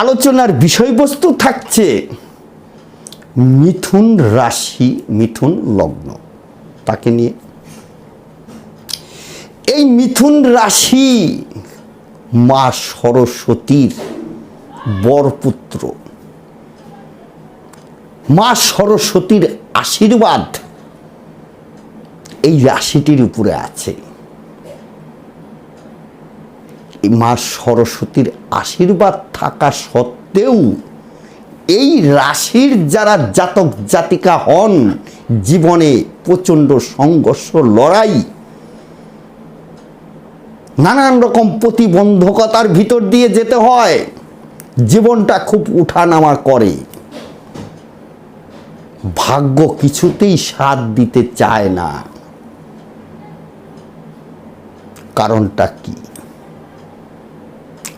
আলোচনার বিষয়বস্তু থাকছে মিথুন রাশি, মিথুন লগ্ন। তাকে নিয়ে এই মিথুন রাশি মা সরস্বতীর বরপুত্র। মা সরস্বতীর আশীর্বাদ এই রাশিটির উপরে আছে। মা সরস্বতীর আশীর্বাদ থাকা সত্ত্বেও এই রাশির যারা জাতক জাতিকা হন, জীবনে প্রচণ্ড সংঘর্ষ, লড়াই, নানান রকম প্রতিবন্ধকতার ভিতর দিয়ে যেতে হয়। জীবনটা খুব উঠানামা করে। ভাগ্য কিছুতেই সাথ দিতে চায় না। কারণটা কি?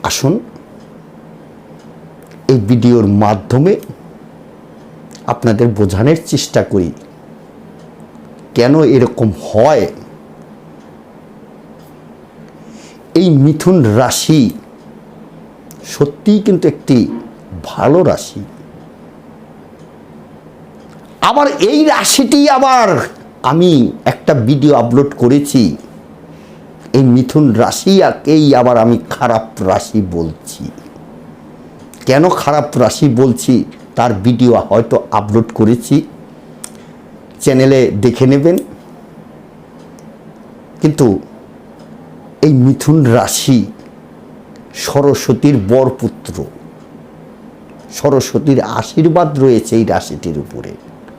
আসুন, এই ভিডিওর মাধ্যমে আপনাদের বোঝানোর চেষ্টা করি, কেন এরকম হয়। এই মিথুন রাশি সত্যিই কিন্তু একটি ভালো রাশি। আবার এই রাশিটি আবার আমি একটা ভিডিও আপলোড করেছি। এই মিথুন রাশি এই আবার আমি খারাপ রাশি বলছি। কেন খারাপ রাশি বলছি? তার ভিডিও হয়তো আপলোড করেছি। চ্যানেলে দেখে নেবেন। কিন্তু এই মিথুন রাশি সরস্বতীর বরপুত্র, সরস্বতীর আশীর্বাদ রয়েছে এই রাশিটির উপরে।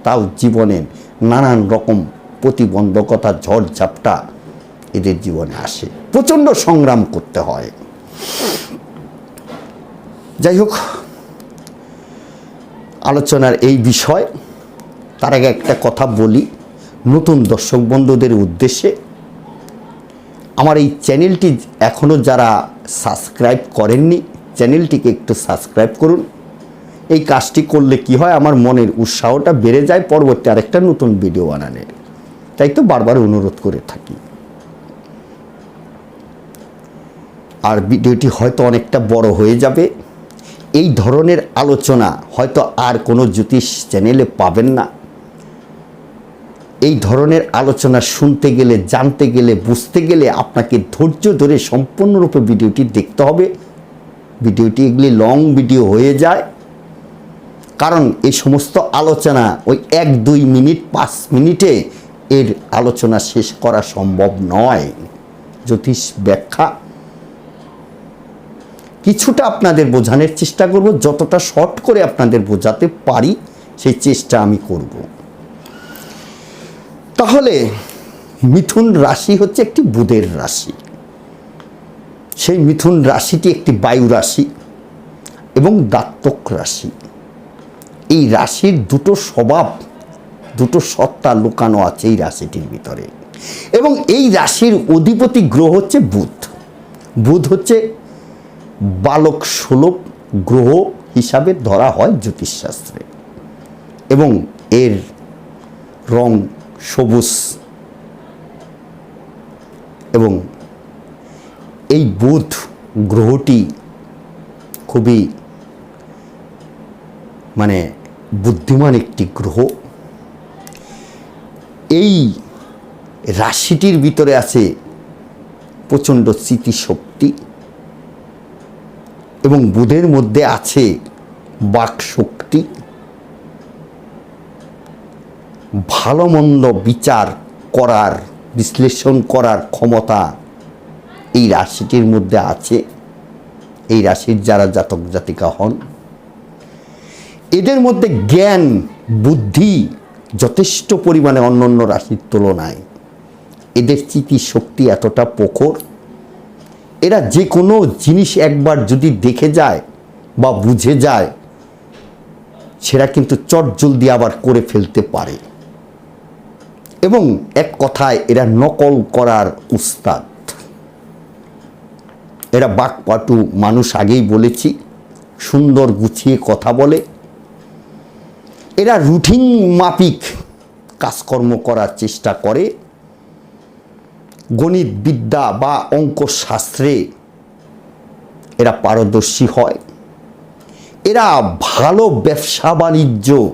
তাও জীবনের নানান রকম প্রতিবন্ধকতা, ঝড়ঝাপটা এদের জীবনে আসে। প্রচণ্ড সংগ্রাম করতে হয়। যাই হোক, আলোচনার এই বিষয়, তার আগে একটা কথা বলি। নতুন দর্শক বন্ধুদের উদ্দেশ্যে, আমার এই চ্যানেলটি এখনও যারা সাবস্ক্রাইব করেননি, চ্যানেলটিকে একটু সাবস্ক্রাইব করুন। এই কাজটি করলে কি হয়, আমার মনের উৎসাহটা বেড়ে যায়, পরবর্তী আরেকটা নতুন ভিডিও বানানোর তাই তো বারবার অনুরোধ করে থাকি। আর ভিডিওটি হয়তো অনেকটা বড় হয়ে যাবে। এই ধরনের আলোচনা হয়তো আর কোনো জ্যোতিষ চ্যানেলে পাবেন না। এই ধরনের আলোচনা শুনতে গেলে, জানতে গেলে, বুঝতে গেলে আপনাকে ধৈর্য ধরে সম্পূর্ণরূপে ভিডিওটি দেখতে হবে। ভিডিওটি এগুলি লং ভিডিও হয়ে যায়। কারণ এই সমস্ত আলোচনা ওই এক, দুই মিনিট, পাঁচ মিনিটে এর আলোচনা শেষ করা সম্ভব নয়। জ্যোতিষ ব্যাখ্যা কিছুটা আপনাদের বোঝানোর চেষ্টা করব, যতটা শর্ট করে আপনাদের বোঝাতে পারি, সেই চেষ্টা আমি করব। তাহলে, মিথুন রাশি হচ্ছে একটি বুধের রাশি। সেই মিথুন রাশিটি একটি বায়ু রাশি এবং দাত্তক রাশি। এই রাশির দুটো স্বভাব, দুটো সত্তা লুকানো আছে এই রাশিটির ভিতরে। এবং এই রাশির অধিপতি গ্রহ হচ্ছে বুধ। বুধ হচ্ছে বালক সুলভ গ্রহ হিসাবে ধরা হয় জ্যোতিষশাস্ত্রে। এবং এর রং সবুজ এবং এই বুধ গ্রহটি খুবই মানে বুদ্ধিমান একটি গ্রহ। এই রাশিটির ভিতরে আছে প্রচণ্ড স্মৃতিশক্তি। এবং বুধের মধ্যে আছে বাক শক্তি ভালো মন্দ বিচার করার, বিশ্লেষণ করার ক্ষমতা এই রাশিটির মধ্যে আছে। এই রাশির যারা জাতক জাতিকা হন, এদের মধ্যে জ্ঞান, বুদ্ধি যথেষ্ট পরিমাণে অন্য অন্য রাশির তুলনায়। এদের স্মৃতিশক্তি এতটা প্রখর এরা যে কোনো জিনিস একবার যদি দেখে যায় বা বুঝে যায়, সেটা কিন্তু চট জলদি আবার করে ফেলতে পারে। এবং এক কথায় এরা নকল করার উস্তাদ। এরা বাকপাটু মানুষ আগেই বলেছি, সুন্দর গুছিয়ে কথা বলে। এরা রুটিন মাফিক কাজকর্ম করার চেষ্টা করে। গণিত বিদ্যা বা অঙ্ক শাস্ত্রে এরা পারদর্শী হয়। এরা ভালো ব্যবসা বাণিজ্য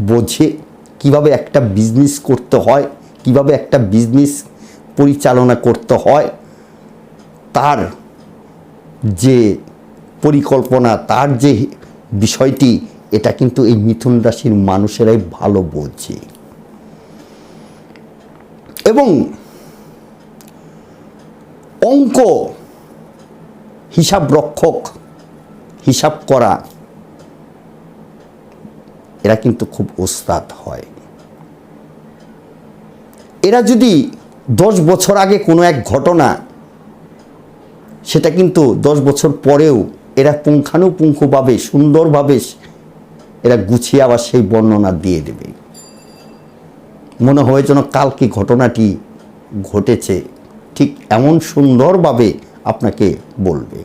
বোঝে কীভাবে একটা বিজনেস করতে হয়, কীভাবে একটা বিজনেস পরিচালনা করতে হয়, তার যে পরিকল্পনা, তার যে বিষয়টি, এটা কিন্তু এই মিথুন রাশির মানুষেরাই ভালো বোঝে। এবং অঙ্ক হিসাব রক্ষক হিসাব করা, এরা কিন্তু খুব ওস্তাদ হয়। এরা যদি দশ বছর আগে কোনো এক ঘটনা, সেটা কিন্তু দশ বছর পরেও এরা পুঙ্খানুপুঙ্খভাবে সুন্দরভাবে এরা গুছিয়ে আবার সেই বর্ণনা দিয়ে দেবে। মনে হয় যেন কালকে ঘটনাটি ঘটেছে। ঠিক এমন সুন্দরভাবে আপনাকে বলবে।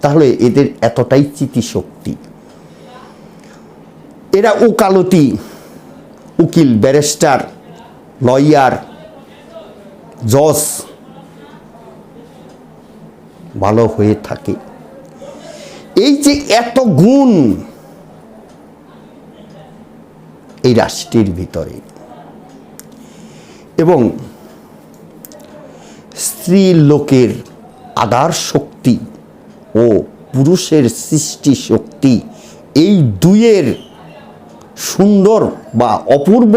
তাহলে এদের এতটাই স্মৃতিশক্তি। এরা উকালতি উকিল, ব্যারিস্টার, লয়ার, জজ, ভালো হয়ে থাকে। এই যে এত গুণ এই রাষ্ট্রের ভিতরে। এবং স্ত্রী লোকের আদার শক্তি ও পুরুষের সৃষ্টি শক্তি এই দুইয়ের সুন্দর বা অপূর্ব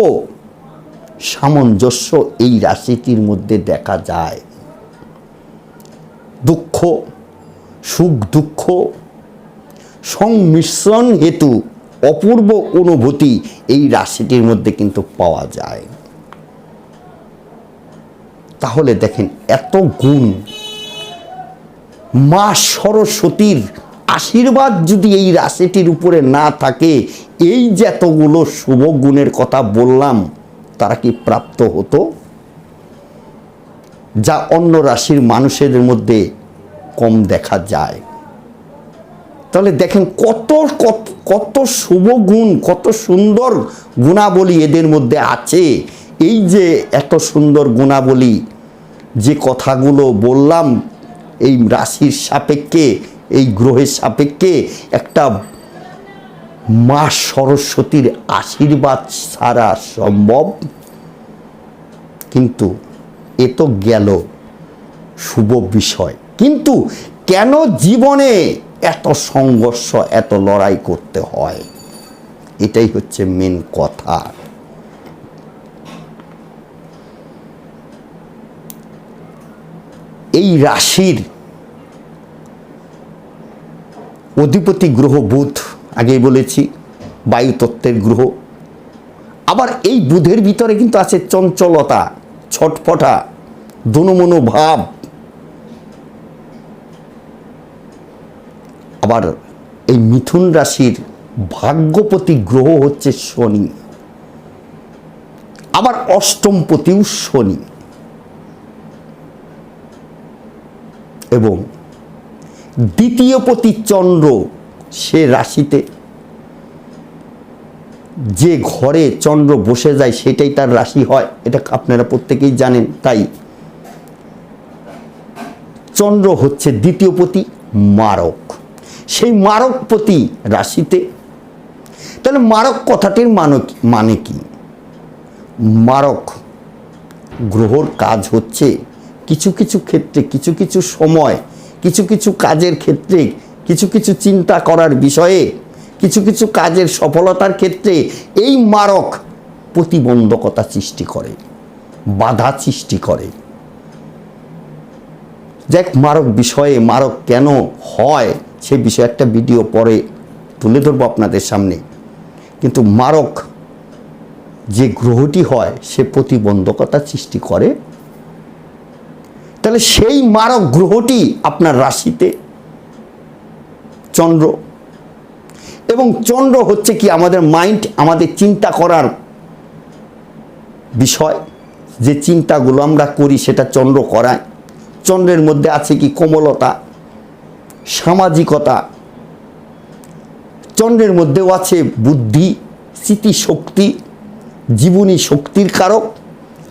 সামঞ্জস্য এই রাশিটির মধ্যে দেখা যায়। দুঃখ, সুখ, দুঃখ, সংমিশ্রণ হেতু অপূর্ব অনুভূতি এই রাশিটির মধ্যে কিন্তু পাওয়া যায়। তাহলে দেখেন এত গুণ। মা সরস্বতীর আশীর্বাদ যদি এই রাশিটির উপরে না থাকে, এই যে এতগুলো শুভ গুণের কথা বললাম, তারা কি প্রাপ্ত হতো? যা অন্য রাশির মানুষের মধ্যে কম দেখা যায়। তাহলে দেখেন কত কত শুভ গুণ, কত সুন্দর গুণাবলী এদের মধ্যে আছে। এই যে এত সুন্দর গুণাবলী, যে কথাগুলো বললাম, এই রাশির সাপেক্ষে, এই গ্রহের সাপেক্ষে একটা মা সরস্বতীর আশীর্বাদ ছাড়া সম্ভব। কিন্তু এ তো গেল শুভ বিষয়। কিন্তু কেন জীবনে এত সংঘর্ষ, এত লড়াই করতে হয়? এটাই হচ্ছে মেন কথা। এই রাশির অধিপতি গ্রহ বুধ, আগেই বলেছি বায়ুতত্ত্বের গ্রহ। আবার এই বুধের ভিতরে কিন্তু আছে চঞ্চলতা, ছটফটা দনুমনো ভাব আবার এই মিথুন রাশির ভাগ্যপতি গ্রহ হচ্ছে শনি। আবার অষ্টমপতিও শনি। এবং দ্বিতীয় পতি চন্দ্র সে রাশিতে, যে ঘরে চন্দ্র বসে যায় সেটাই তার রাশি হয়, এটা আপনারা প্রত্যেকেই জানেন, তাই চন্দ্র হচ্ছে দ্বিতীয় পতি মারক। সেই মারক মারকপতি রাশিতে, তাহলে মারক কথাটির মানক মানে কি? মারক গ্রহর কাজ হচ্ছে কিছু কিছু ক্ষেত্রে, কিছু কিছু সময়, কিছু কিছু কাজের ক্ষেত্রে, কিছু কিছু চিন্তা করার বিষয়ে, কিছু কিছু কাজের সফলতার ক্ষেত্রে এই মারক প্রতিবন্ধকতা সৃষ্টি করে, বাধা সৃষ্টি করে। যাক, মারক বিষয়ে, মারক কেন হয়, সে বিষয়ে একটা ভিডিও পরে তুলে ধরবো আপনাদের সামনে। কিন্তু মারক যে গ্রহটি হয়, সে প্রতিবন্ধকতা সৃষ্টি করে তাহলে সেই মারক গ্রহটি আপনার রাশিতে। চন্দ্র। এবং চন্দ্র হচ্ছে কি আমাদের মাইন্ড আমাদের চিন্তা করার বিষয়। যে চিন্তাগুলো আমরা করি সেটা চন্দ্র করায়। চন্দ্রের মধ্যে আছে কি কোমলতা, সামাজিকতা। চন্দ্রের মধ্যেও আছে বুদ্ধি, স্মৃতিশক্তি, জীবনী শক্তির কারক,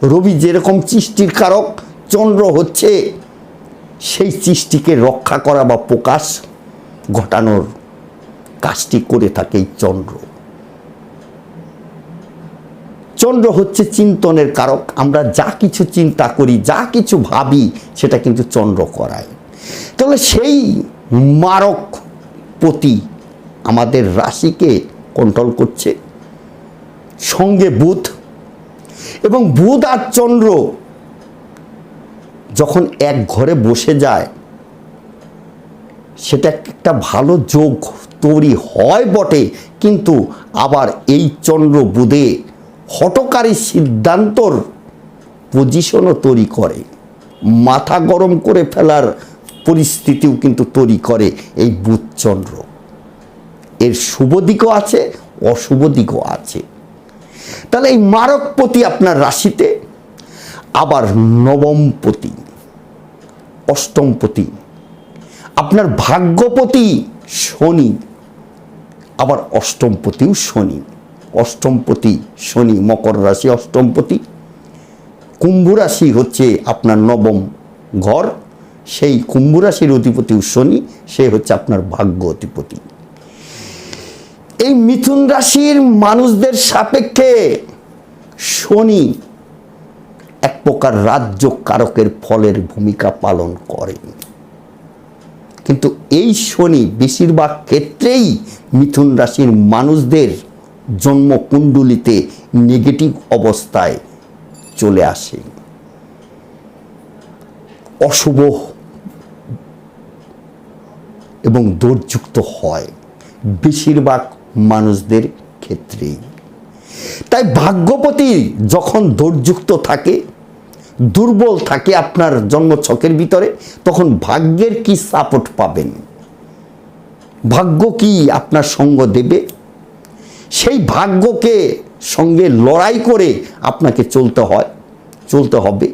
রবি যেরকম সৃষ্টির কারক চন্দ্র হচ্ছে, সেই সৃষ্টিকে রক্ষা করা বা প্রকাশ ঘটানোর কাজটি করে থাকে এই চন্দ্র। চন্দ্র হচ্ছে চিন্তনের কারক, আমরা যা কিছু চিন্তা করি, যা কিছু ভাবি, সেটা কিন্তু চন্দ্র করায়। তাহলে সেই মারক প্রতি আমাদের রাশিকে কন্ট্রোল করছে। সঙ্গে বুধ এবং বুধ আর চন্দ্র যখন এক ঘরে বসে যায়, সেটা একটা ভালো যোগ তৈরি হয় বটে, কিন্তু আবার এই চন্দ্র বুধে হটকারী সিদ্ধান্তর পজিশনও তৈরি করে। মাথা গরম করে ফেলার পরিস্থিতিও কিন্তু তৈরি করে এই বুধ চন্দ্র। এর শুভ দিকও আছে, অশুভ দিকও আছে। তাহলে এই মারকপতি আপনার রাশিতে, আবার নবমপতি অষ্টমপতি আপনার ভাগ্যপতি শনি, আবার অষ্টমপতিও শনি। অষ্টমপতি শনি, মকর রাশি অষ্টমপতি কুম্ভ রাশি হচ্ছে আপনার নবম ঘর, সেই কুম্ভ রাশির অধিপতিও শনি, সে হচ্ছে আপনার ভাগ্য অধিপতি। এই মিথুন রাশির মানুষদের সাপেক্ষে শনি এক প্রকার রাজ্য কারকের ফলের ভূমিকা পালন করেন কিন্তু এই শনি বেশিরভাগ ক্ষেত্রেই মিথুন রাশির মানুষদের জন্মকুণ্ডলিতে নেগেটিভ অবস্থায় চলে আসে। অশুভ এবং দোষযুক্ত হয় বেশিরভাগ মানুষদের ক্ষেত্রেই। তাই ভাগ্যপতি যখন দোষযুক্ত থাকে, দুর্বল থাকে আপনার জন্মছকের ভিতরে, তখন ভাগ্যের কি সাপোর্ট পাবেন? ভাগ্য কি আপনার সঙ্গ দেবে? সেই ভাগ্যকে সঙ্গে লড়াই করে আপনাকে চলতে হয়, চলতে হবে।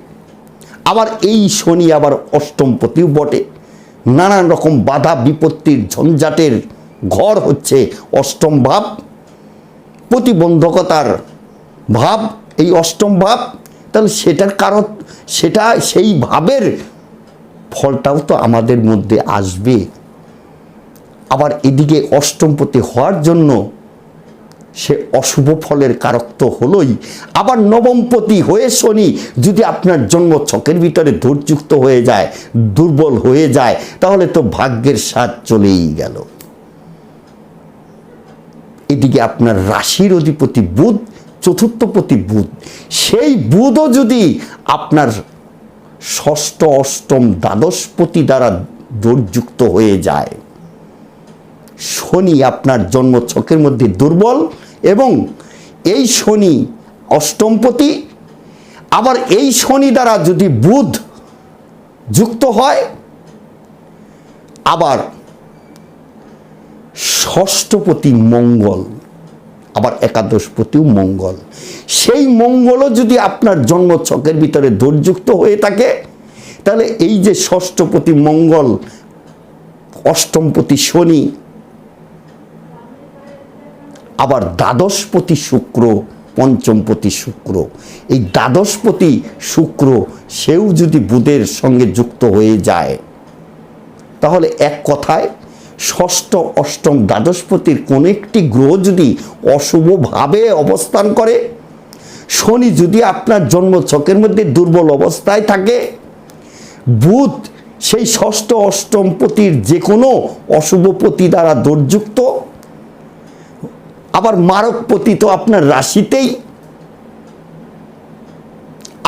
আবার এই শনি আবার অষ্টমপতিও বটে। নানান রকম বাধা বিপত্তির ঝঞ্ঝাটের ঘর হচ্ছে অষ্টম ভাব। প্রতিবন্ধকতার ভাব, এই অষ্টম ভাব, তাহলে সেটার কারণ, সেটা, সেই ভাবের ফলটাও তো আমাদের মধ্যে আসবে। আবার এদিকে অষ্টমপতি হওয়ার জন্য সে অশুভ ফলের কারক তো হলোই। আবার নবমপতি হয়ে শনি, যদি আপনার জন্ম ছকের ভিতরে ধৈর্যুক্ত হয়ে যায়, দুর্বল হয়ে যায়, তাহলে তো ভাগ্যের স্বাদ চলেই গেল। এদিকে আপনার রাশির অধিপতি বুধ চতুর্থপতি বুধ। সেই বুধও যদি আপনার ষষ্ঠ, অষ্টম দ্বাদশপতি দ্বারা দৌড়যুক্ত হয়ে যায়, শনি আপনার জন্ম ছকের মধ্যে দুর্বল এবং এই শনি অষ্টমপতি আবার এই শনি দ্বারা যদি বুধ যুক্ত হয়, আবার ষষ্ঠপতি মঙ্গল, আবার একাদশপতিও মঙ্গল। সেই মঙ্গলও যদি আপনার জন্মছকের ভিতরে দোরযুক্ত হয়ে থাকে, তাহলে এই যে ষষ্ঠপতি মঙ্গল, অষ্টমপতি শনি, আবার দ্বাদশপতি শুক্র, পঞ্চমপতি শুক্র। এই দ্বাদশপতি শুক্র সেও যদি বুধের সঙ্গে যুক্ত হয়ে যায়, তাহলে এক কথায় ষষ্ঠ, অষ্টম দ্বাদশপতির কোন একটি গ্রহ যদি অশুভভাবে অবস্থান করে? শনি যদি আপনার জন্ম ছকের মধ্যে দুর্বল অবস্থায় থাকে, বুধ সেই ষষ্ঠ, অষ্টম পতির যে কোনো অশুভপতি দ্বারা দোরযুক্ত। আবার মারকপতি তো আপনার রাশিতেই।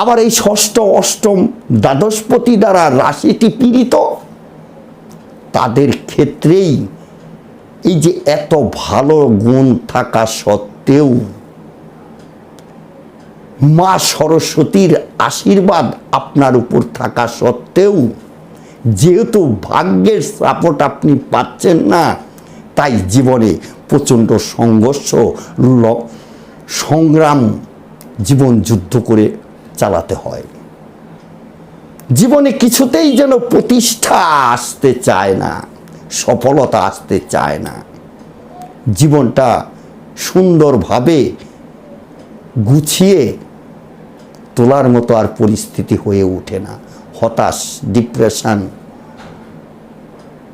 আবার এই ষষ্ঠ, অষ্টম দ্বাদশপতি দ্বারা রাশিটি পীড়িত। তাদের ক্ষেত্রেই এই যে এত ভালো গুণ থাকা সত্ত্বেও মা সরস্বতীর আশীর্বাদ আপনার উপর থাকা সত্ত্বেও যেহেতু ভাগ্যের সাপোর্ট আপনি পাচ্ছেন না, তাই জীবনে প্রচণ্ড সংঘর্ষ সংগ্রাম, জীবন যুদ্ধ করে চালাতে হয়। জীবনে কিছুতেই যেন প্রতিষ্ঠা আসতে চায় না, সফলতা আসতে চায় না। জীবনটা সুন্দরভাবে গুছিয়ে তোলার মতো আর পরিস্থিতি হয়ে ওঠে না। হতাশ, ডিপ্রেশন,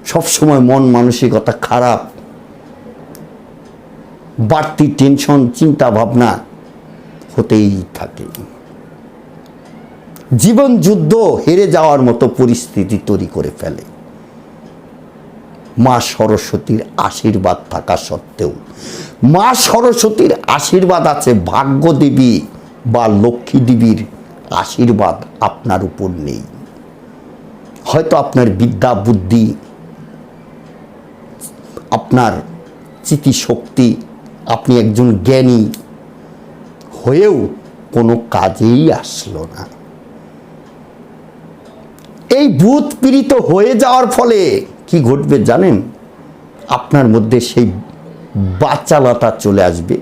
সবসময় মন মানসিকতা খারাপ, বাড়তি টেনশন চিন্তা ভাবনা হতেই থাকে। জীবন যুদ্ধ হেরে যাওয়ার মতো পরিস্থিতি তৈরি করে ফেলে। মা সরস্বতীর আশীর্বাদ থাকা সত্ত্বেও, মা সরস্বতীর আশীর্বাদ আছে ভাগ্য দেবী বা লক্ষ্মী দেবীর আশীর্বাদ আপনার উপর নেই। হয়তো আপনার বিদ্যা বুদ্ধি, আপনার স্মৃতিশক্তি আপনি একজন জ্ঞানী, হয়েও কোনো কাজেই আসলো না। এই ভূত পীড়িত হয়ে যাওয়ার ফলে কি ঘটবে জানেন? আপনার মধ্যে সেই বাচালতা চলে আসবে।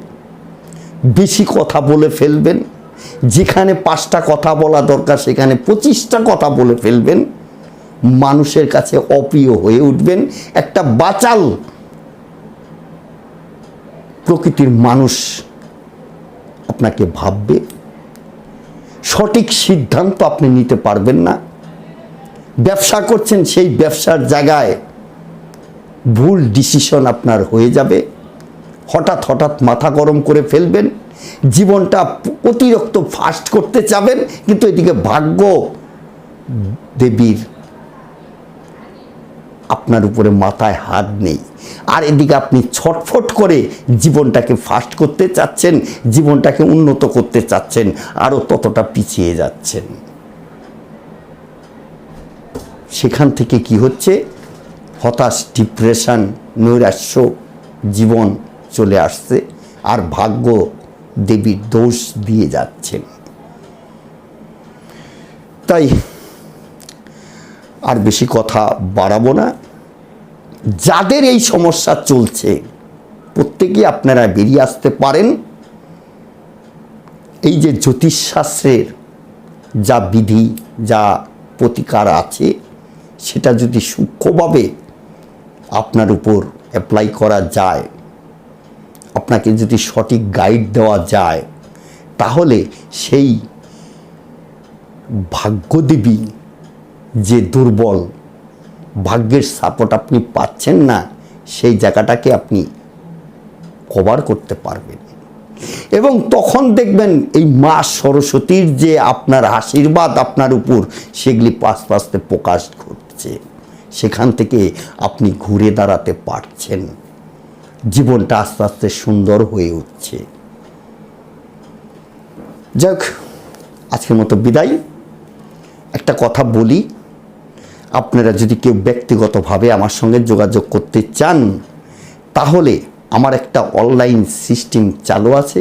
বেশি কথা বলে ফেলবেন, যেখানে পাঁচটা কথা বলা দরকার সেখানে পঁচিশটা কথা বলে ফেলবেন, মানুষের কাছে অপ্রিয় হয়ে উঠবেন। একটা বাচাল প্রকৃতির মানুষ আপনাকে ভাববে। সঠিক সিদ্ধান্ত আপনি নিতে পারবেন না। ব্যবসা করছেন সেই ব্যবসার জায়গায় ভুল ডিসিশন আপনার হয়ে যাবে। হঠাৎ হঠাৎ মাথা গরম করে ফেলবেন। জীবনটা অতিরিক্ত ফাস্ট করতে চাবেন, কিন্তু এদিকে ভাগ্য দেবীর আপনার উপরে মাথায় হাত নেই। আর এদিকে আপনি ছটফট করে জীবনটাকে ফাস্ট করতে চাচ্ছেন, জীবনটাকে উন্নত করতে চাচ্ছেন আরও ততটা পিছিয়ে যাচ্ছেন। সেখান থেকে কি হচ্ছে? হতাশ, ডিপ্রেশন, নৈরাশ্য জীবন চলে আসছে আর ভাগ্য দেবীর দোষ দিয়ে যাচ্ছেন তাই আর বেশি কথা বাড়াবো না। যাদের এই সমস্যা চলছে, প্রত্যেকেই আপনারা বেরিয়ে আসতে পারেন। এই যে জ্যোতিষশাস্ত্রের যা বিধি, যা প্রতিকার আছে সেটা যদি সূক্ষ্মভাবে আপনার উপর অ্যাপ্লাই করা যায়, আপনাকে যদি সঠিক গাইড দেওয়া যায়, তাহলে সেই ভাগ্যদেবী যে দুর্বল, ভাগ্যের সাপোর্ট আপনি পাচ্ছেন না, সেই জায়গাটাকে আপনি কভার করতে পারবেন। এবং তখন দেখবেন এই মা সরস্বতীর যে আপনার আশীর্বাদ আপনার উপর, সেগুলি পাশ পাশতে প্রকাশ ঘটছে সেখান থেকে আপনি ঘুরে দাঁড়াতে পারছেন। জীবনটা আস্তে আস্তে সুন্দর হয়ে উঠছে। যাক, আজকের মতো বিদায়। একটা কথা বলি, আপনারা যদি কেউ ব্যক্তিগতভাবে আমার সঙ্গে যোগাযোগ করতে চান, তাহলে আমার একটা অনলাইন সিস্টেম চালু আছে।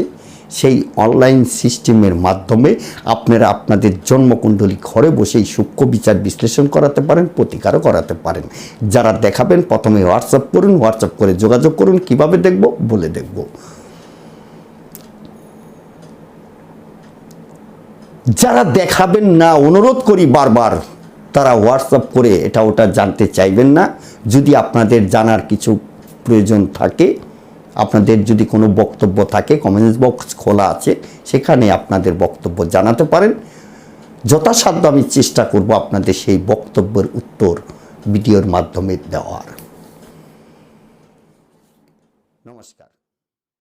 সেই অনলাইন সিস্টেমের মাধ্যমে আপনারা আপনাদের জন্মকুণ্ডলী ঘরে বসেই সূক্ষ্ম বিচার বিশ্লেষণ করাতে পারেন, প্রতিকারও করাতে পারেন। যারা দেখাবেন, প্রথমে হোয়াটসঅ্যাপ করুন হোয়াটসঅ্যাপ করে যোগাযোগ করুন, কীভাবে দেখব বলে দেখব। যারা দেখাবেন না, অনুরোধ করি বারবার, তারা হোয়াটসঅ্যাপ করে এটা ওটা জানতে চাইবেন না। যদি আপনাদের জানার কিছু প্রয়োজন থাকে আপনাদের যদি কোনো বক্তব্য থাকে কমেন্টস বক্স খোলা আছে, সেখানে আপনাদের বক্তব্য জানাতে পারেন। যথাসাধ্য আমি চেষ্টা করব আপনাদের সেই বক্তব্যের উত্তর ভিডিওর মাধ্যমে দেওয়ার।